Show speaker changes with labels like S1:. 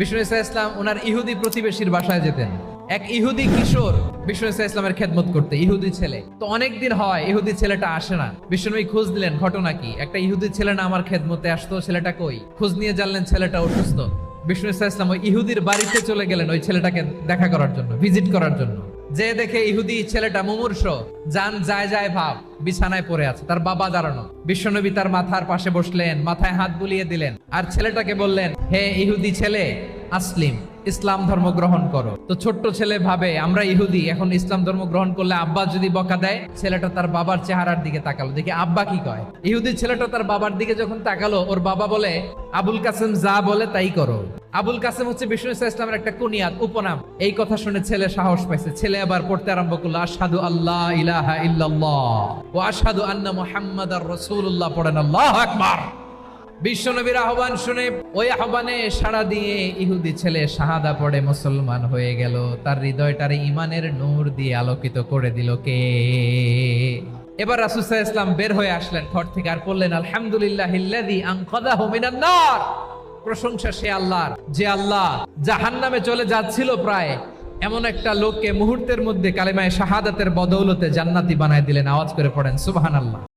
S1: বিষ্ণু ইসা ইসলাম ওনার ইহুদি প্রতিবেশীর বাসায় যেতেন। এক ইহুদি কিশোর বিষ্ণু ইসা ইসলামের খেদমত করতে, ইহুদি ছেলে। তো অনেকদিন হয় ইহুদি ছেলেটা আসে না। বিষ্ণুনবী খোঁজ দিলেন ঘটনা কি? একটা ইহুদি ছেলে না আমার খেদমতে আসতো, ছেলেটা কই? খোঁজ নিয়ে জানলেন ছেলেটা অসুস্থ। বিষ্ণু ইসা ইসলাম ওই ইহুদির বাড়িতে চলে গেলেন ওই ছেলেটাকে দেখা করার জন্য, ভিজিট করার জন্য। যে দেখে ইহুদি ছেলেটা মুমূর্ষ, যান যায় যায় ভাব, বিছানায় পড়ে আছে, তার বাবা দাঁড়ানো। বিশ্বনবী তার মাথার পাশে বসলেন, মাথায় হাত বুলিয়ে দিলেন, আর ছেলেটাকে বললেন, হে ইহুদি ছেলে, আসলিম, ইসলাম ধর্ম গ্রহণ করো। তো ছোট্ট ছেলে ভাবে, আমরা ইহুদি, এখন ইসলাম ধর্ম গ্রহণ করলে আব্বা যদি বকা দেয়, ছেলেটা তার বাবার চেহারার দিকে তাকালো। দেখি, আব্বা কি কয়? ইহুদি ছেলেটা তার বাবার দিকে যখন তাকালো, ওর বাবা বলে, আবুল কাসেম যা বলে তাই করো। আবুল কাসেম হচ্ছে বিষ্ণু ইসা ইসলামের একটা কুনিয়াত উপনাম। এই কথা শুনে ছেলে সাহস পাইছে। ছেলে আবার পড়তে আরম্ভ করল, আশহাদু আল্লাহ ইলাহা ইল্লাল্লাহ ওয়া আশহাদু আন্না মুহাম্মাদার রাসূলুল্লাহ পড়েন আল্লাহু আকবার। বিশ্বনবীর আহ্বান শুনে ওই আহ্বানে সাড়া দিয়ে ইহুদি ছেলে শাহাদা পড়ে, মুসলমান হয়ে গেল। তার হৃদয়টারে ইমানের নূর দিয়ে আলোকিত করে দিল কে? এবার রাসূলুল্লাহ ইসলাম বের হয়ে আসলেন, ঘর থেকে, আর বললেন আলহামদুলিল্লাহ ইল্লাযী আনকাদাহু মিনান নার। প্রশংসা সে আল্লাহর, যে আল্লাহ জাহান নামে চলে যাচ্ছিল প্রায়। এমন একটা লোককে মুহূর্তের মধ্যে কালেমায় শাহাদাতের বদৌলতে জান্নাতি বানায় দিলেন। আওয়াজ করে পড়েন, সুবহানাল্লাহ।